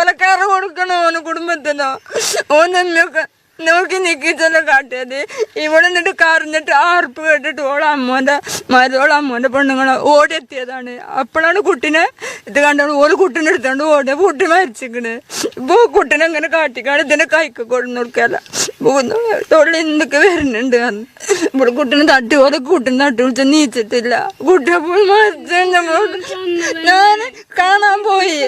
കൊലക്കാറ് കൊടുക്കണോ ഓന് കുടുംബത്തിനോ? ഓനൊക്കെ നോക്കി നിൽക്കിച്ചല്ല കാട്ടിയത്. ഇവിടെ നിന്നിട്ട് കറിഞ്ഞിട്ട് ആർപ്പ് കേട്ടിട്ട് ഓളെ അമ്മോന്റെ മരോളെ അമ്മോന്റെ പെണ്ണുങ്ങളെ ഓടിയെത്തിയതാണ്. അപ്പോഴാണ് കുട്ടിനെ ഇത് കണ്ടോണ്ട് ഓര് കുട്ടിനെ എടുത്തോണ്ട് ഓടിയ കുട്ടി മരിച്ചിക്കണ്. ഇപ്പോൾ കുട്ടിനെ അങ്ങനെ കാട്ടിക്കാണ് ഇതിനെ കൈക്ക് കൊടുന്നു കൊടുക്കല തൊള്ളി എന്തൊക്കെ വരുന്നുണ്ട്? അന്ന് ഇവിടെ കുട്ടിനെ തട്ടി പോലെ കുട്ടീനെ തട്ടി വിളിച്ച് നീച്ചിട്ടില്ല. കുട്ടി അപ്പോൾ ഞാൻ കാണാൻ പോയി.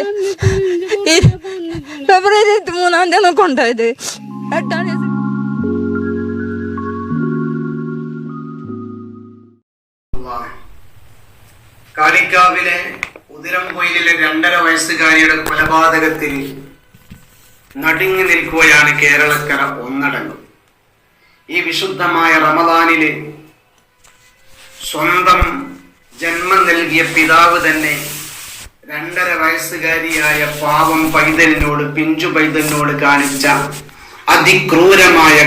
ഫെബ്രുവരി ഇരുപത്തി മൂന്നാം തീയതി കൊണ്ടുപോയത്. എട്ടാം തീയതി. കാളിക്കാവിലെ ഉതിരംപൊയിലിലെ രണ്ടര വയസ്സുകാരിയുടെ കൊലപാതകത്തിൽ നടുങ്ങി നിൽക്കുകയാണ് കേരളക്കര ഒന്നടങ്കം. ഈ വിശുദ്ധമായ റമദാനിൽ സ്വന്തം ജന്മം നൽകിയ പിതാവ് തന്നെ രണ്ടര വയസ്സുകാരിയായ പാവം പൈതലിനോട് പിഞ്ചു പൈതലിനോട് കാണിച്ച അതിക്രൂരമായ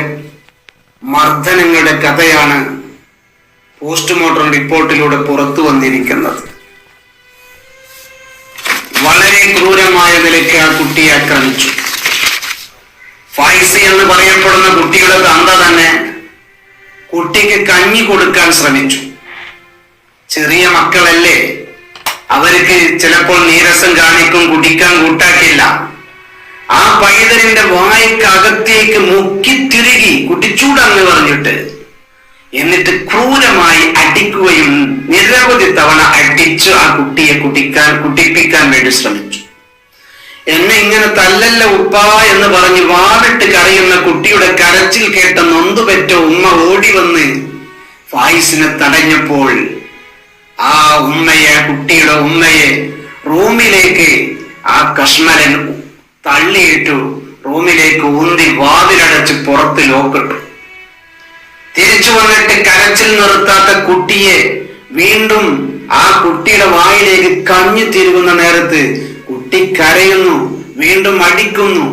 മർദ്ദനങ്ങളുടെ കഥയാണ് പോസ്റ്റ്മോർട്ടം റിപ്പോർട്ടിലൂടെ പുറത്തു വന്നിരിക്കുന്നത്. വളരെ ക്രൂരമായ നിലയ്ക്ക് ആ കുട്ടിയെ ആക്രമിച്ചു. ഫൈസി എന്ന് പറയപ്പെടുന്ന കുട്ടിയുടെ തന്ത തന്നെ കുട്ടിക്ക് കഞ്ഞി കൊടുക്കാൻ ശ്രമിച്ചു. ചെറിയ മക്കളല്ലേ? അവർക്ക് ചിലപ്പോൾ നീരസം കാണിക്കും കുടിക്കാൻ കൂട്ടാക്കില്ല. ആ പൈതലിന്റെ വായ്ക്കകത്തേക്ക് മുക്കിത്തിരുകി കുട്ടിച്ചൂടെന്ന് പറഞ്ഞിട്ട് എന്നിട്ട് ക്രൂരമായി അടിക്കുകയും നിരവധി തവണ അടിച്ചു ആ കുട്ടിയെ കുടിക്കാൻ കുട്ടിപ്പിക്കാൻ വേണ്ടി ശ്രമിച്ചു. എന്നെ ഇങ്ങനെ തല്ലല്ല ഉപ്പ എന്ന് പറഞ്ഞ് വാവിട്ട് കരയുന്ന കുട്ടിയുടെ കരച്ചിൽ കേട്ട നൊന്തുപെറ്റ ഉമ്മ ഓടി വന്ന് ഫായിസിനെ തടഞ്ഞപ്പോൾ ആ ഉമ്മയെ കുട്ടിയുടെ ഉമ്മയെ റൂമിലേക്ക് ആ കഷ്മരൻ തള്ളിയിട്ടു റൂമിലേക്ക് ഊന്തി വാതിലടച്ച് പുറത്ത് ലോക്കിട്ടു. തിരിച്ചു വന്നിട്ട് കരച്ചിൽ നിർത്താത്ത കുട്ടിയെ വീണ്ടും ആ കുട്ടിയുടെ വായിലേക്ക് കഞ്ഞു തിരുകുന്ന നേരത്ത് കുട്ടി കരയുന്നു വീണ്ടും അടിക്കുന്നു.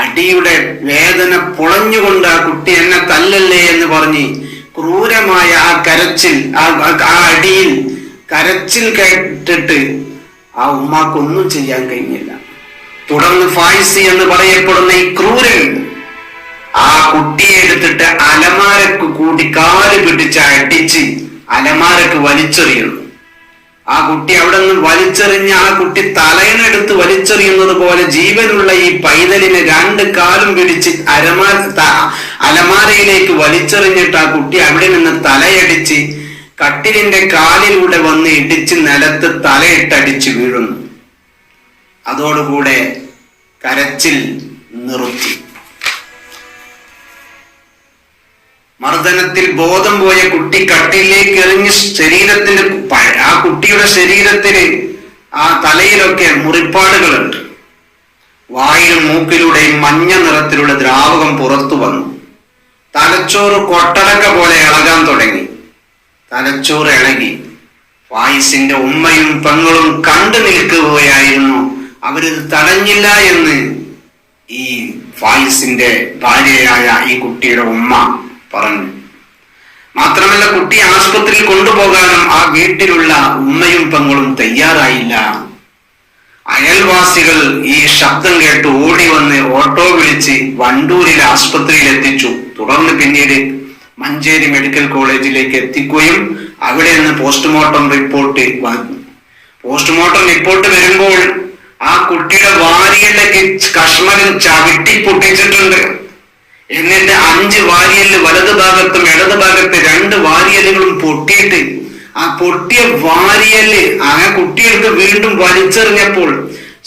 അടിയുടെ വേദന പുളഞ്ഞുകൊണ്ട് ആ കുട്ടി എന്നെ തല്ലല്ലേ എന്ന് പറഞ്ഞ് ക്രൂരമായ ആ കരച്ചിൽ ആ അടിയിൽ കരച്ചിൽ കേട്ടിട്ട് ആ ഉമ്മാക്കൊന്നും ചെയ്യാൻ കഴിഞ്ഞില്ല. തുടർന്ന് ഫായിസി എന്ന് പറയപ്പെടുന്ന ഈ ക്രൂരൻ ആ കുട്ടിയെ എടുത്തിട്ട് അലമാരക്ക് കൂടി കാൽ പിടിച്ച് അടിച്ച് അലമാരക്ക് വലിച്ചെറിയുന്നു. ആ കുട്ടി അവിടെ നിന്ന് വലിച്ചെറിഞ്ഞ് ആ കുട്ടി തലയിനെടുത്ത് വലിച്ചെറിയുന്നത് പോലെ ജീവനുള്ള ഈ പൈതലിനെ രണ്ട് കാലും പിടിച്ച് അരമാ അലമാരയിലേക്ക് വലിച്ചെറിഞ്ഞിട്ട് ആ കുട്ടി അവിടെ നിന്ന് തലയടിച്ച് കട്ടിലിന്റെ കാലിലൂടെ വന്ന് ഇടിച്ച് നിലത്ത് തലയിട്ടടിച്ച് വീഴുന്നു. അതോടുകൂടെ കരച്ചിൽ നിർത്തി. മർദ്ദനത്തിൽ ബോധം പോയ കുട്ടി കട്ടിലേക്ക് എറിഞ്ഞ് ശരീരത്തിന്റെ പ- ആ കുട്ടിയുടെ ശരീരത്തിന് ആ തലയിലൊക്കെ മുറിപ്പാടുകളുണ്ട്. വായിലും മൂക്കിലൂടെയും മഞ്ഞ നിറത്തിലുള്ള ദ്രാവകം പുറത്തു വന്നു. തലച്ചോറ് കൊട്ടടക്ക പോലെ ഇളകാൻ തുടങ്ങി. തലച്ചോറ് ഇളകി. വായിസിന്റെ ഉമ്മയും പെങ്ങളും കണ്ടു നിൽക്കുകയായിരുന്നു. അവരിത് തടഞ്ഞില്ല എന്ന് ഈ ഫായിസിന്റെ ഭാര്യയായ ഈ കുട്ടിയുടെ ഉമ്മ പറഞ്ഞു. മാത്രമല്ല കുട്ടി ആശുപത്രിയിൽ കൊണ്ടുപോകാനും ആ വീട്ടിലുള്ള ഉമ്മയും പെങ്ങളും തയ്യാറായില്ല. അയൽവാസികൾ ഈ ശബ്ദം കേട്ട് ഓടി വന്ന് ഓട്ടോ വിളിച്ച് വണ്ടൂരിലെ ആശുപത്രിയിൽ എത്തിച്ചു തുടർന്ന് പിന്നീട് മഞ്ചേരി മെഡിക്കൽ കോളേജിലേക്ക് എത്തിക്കുകയും അവിടെ നിന്ന് പോസ്റ്റ്മോർട്ടം റിപ്പോർട്ട് വന്നു. പോസ്റ്റ്മോർട്ടം റിപ്പോർട്ട് വരുമ്പോൾ ആ കുട്ടിയുടെ വാരിയിലേക്ക് കശ്മലം ചവിട്ടി പൊട്ടിച്ചിട്ടുണ്ട്. എന്നിട്ട് അഞ്ച് വാരിയൽ വലത് ഭാഗത്തും ഇടത് ഭാഗത്ത് രണ്ട് വാരിയലുകളും പൊട്ടിയിട്ട് ആ പൊട്ടിയ വാരിയൽ ആ കുട്ടിയെടുത്ത് വീണ്ടും വലിച്ചെറിഞ്ഞപ്പോൾ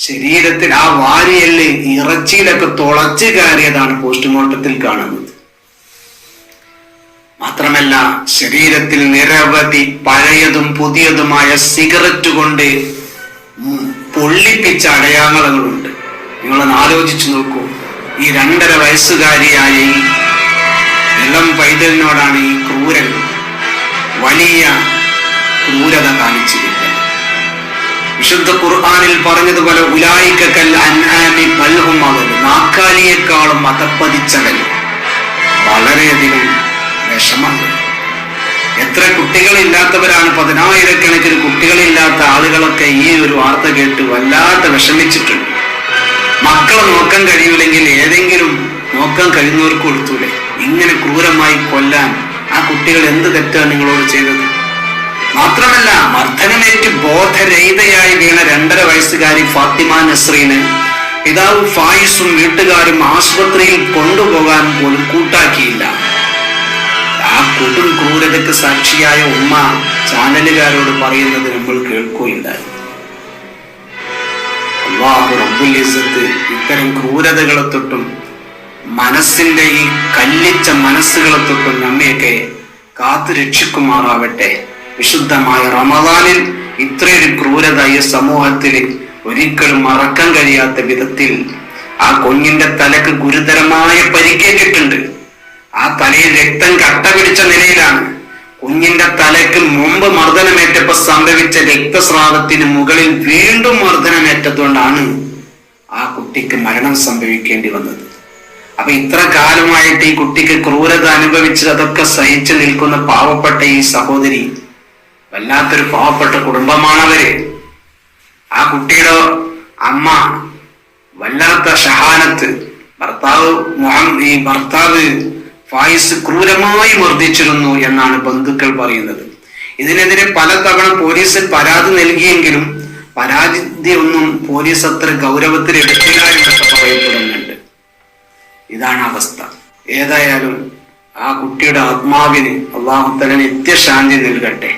ശരീരത്തിൽ ആ വാരിയൽ ഇറച്ചിയിലൊക്കെ തുളച്ചു കയറിയതാണ് പോസ്റ്റ്മോർട്ടത്തിൽ കാണുന്നത്. മാത്രമല്ല ശരീരത്തിൽ നിരവധി പഴയതും പുതിയതുമായ സിഗരറ്റ് കൊണ്ട് പൊള്ളിപ്പിച്ച അടയാളങ്ങളുണ്ട്. നിങ്ങളൊന്ന് ആലോചിച്ചു നോക്കൂ. ഈ രണ്ടര വയസ്സുകാരിയായ ഇളം പൈതലിനോടാണ് ഈ ക്രൂരൻ വലിയ ക്രൂരത കാണിച്ചിരിക്കുന്നത്. വിശുദ്ധ ഖുർആാനിൽ പറഞ്ഞതുപോലെ ഉലായിക്കൽ അൻആമി പലഹും അവൽ നാക്കാലിയേക്കാളും മതപ്പതിച്ചവൽ വളരെയധികം വിഷമമുണ്ട് എത്ര കുട്ടികളില്ലാത്തവരാണ് പതിനായിരക്കണക്കിന് കുട്ടികളില്ലാത്ത ആളുകളൊക്കെ ഈ ഒരു വാർത്ത കേട്ട് വല്ലാത്ത വിഷമിച്ചിട്ടുണ്ട്. മക്കളെ നോക്കാൻ കഴിയൂലെങ്കിൽ ഏതെങ്കിലും നോക്കാൻ കഴിയുന്നവർക്ക് കൊടുത്തൂലെ ഇങ്ങനെ ക്രൂരമായി കൊല്ലാൻ ആ കുട്ടികൾ എന്ത് തെറ്റാണ് നിങ്ങളോട് ചെയ്തത്? മാത്രമല്ല മർദ്ദനമേറ്റ് ബോധരഹിതയായി വീണ രണ്ടര വയസ്സുകാരി ഫാത്തിമ നസ്രീന് പിതാവ് ഫായിസും വീട്ടുകാരും ആശുപത്രിയിൽ കൊണ്ടുപോകാൻ പോലും കൂട്ടാക്കിയില്ല. ആ കൊടും ക്രൂരതയ്ക്ക് സാക്ഷിയായ ഉമ്മ ചാനലുകാരോട് പറയുന്നത് നമ്മൾ കേൾക്കുകയില്ലായിരുന്നു അള്ളാഹു റബ്ബുൽ ഇത്തരം ക്രൂരതകളെ തൊട്ടും മനസ്സിന്റെ ഈ കല്ലിച്ച മനസ്സുകളെ തൊട്ടും നമ്മയൊക്കെ കാത്തു രക്ഷിക്കുമാറാവട്ടെ. വിശുദ്ധമായ റമദാനിൽ ഇത്രയൊരു ക്രൂരത ഈ സമൂഹത്തിൽ ഒരിക്കലും മറക്കാൻ കഴിയാത്ത വിധത്തിൽ ആ കുഞ്ഞിന്റെ തലക്ക് ഗുരുതരമായ പരിക്കേറ്റിട്ടുണ്ട്. ആ തലയിൽ രക്തം കട്ട പിടിച്ച നിലയിലാണ്. കുഞ്ഞിന്റെ തലയ്ക്ക് മുമ്പ് മർദ്ദനമേറ്റപ്പോ സംഭവിച്ച രക്തസ്രാവത്തിന് മുകളിൽ വീണ്ടും മർദ്ദനമേറ്റതുകൊണ്ടാണ് ആ കുട്ടിക്ക് മരണം സംഭവിക്കേണ്ടി വന്നത്. അപ്പൊ ഇത്ര കാലമായിട്ട് ഈ കുട്ടിക്ക് ക്രൂരത അനുഭവിച്ച് അതൊക്കെ സഹിച്ചു നിൽക്കുന്ന പാവപ്പെട്ട ഈ സഹോദരി വല്ലാത്തൊരു പാവപ്പെട്ട കുടുംബമാണവര്. ആ കുട്ടിയുടെ അമ്മ വല്ലാത്ത ഷഹാനത്ത് ഭർത്താവ് ഈ ഭർത്താവ് ഫായിസ് ക്രൂരമായി മർദ്ദിച്ചിരുന്നു എന്നാണ് ബന്ധുക്കൾ പറയുന്നത്. ഇതിനെതിരെ പലതവണ പോലീസിൽ പരാതി നൽകിയെങ്കിലും പരാതി ഒന്നും പോലീസ് അത്ര ഗൗരവത്തിൽ എടുക്കില്ല എന്നൊക്കെ പറയപ്പെടുന്നുണ്ട്. ഇതാണ് അവസ്ഥ. ഏതായാലും ആ കുട്ടിയുടെ ആത്മാവിന് അള്ളാഹുത്തല നിത്യശാന്തി നൽകട്ടെ.